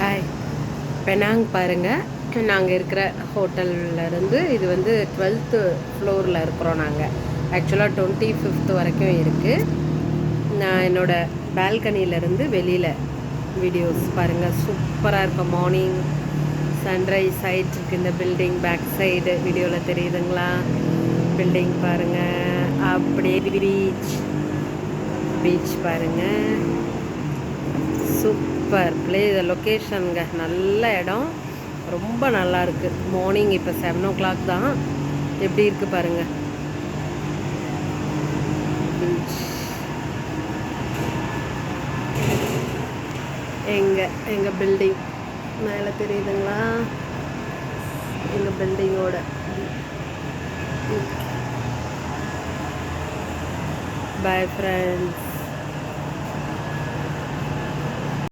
Hi Penang பாருங்கள் நாங்கள் இருக்கிற ஹோட்டல்லேருந்து இது வந்து டுவெல்த்து ஃப்ளோரில் இருக்கிறோம் நாங்கள் ஆக்சுவலாக டுவெண்ட்டி ஃபிஃப்த் வரைக்கும் இருக்குது நான் என்னோடய பால்கனியிலேருந்து வெளியில் வீடியோஸ் பாருங்கள் சூப்பராக இருக்கும். மார்னிங் சன்ரைஸ் சைட் இருக்கு. இந்த பில்டிங் பேக் சைடு வீடியோவில் தெரியுதுங்களா? பில்டிங் பாருங்கள் அப்படியே பீச் பீச் பாருங்கள் சூப்பர் சூப்பர். ப்ளே லொக்கேஷனுங்க நல்ல இடம். ரொம்ப நல்லா இருக்குது மார்னிங் இப்போ செவன் ஓ கிளாக் தான். எப்படி இருக்குது பாருங்கள் பீச் எங்கள் பில்டிங் மேலே தெரியுதுங்களா? எங்கள் பில்டிங்கோட பாய் ஃப்ரெண்ட்ஸ்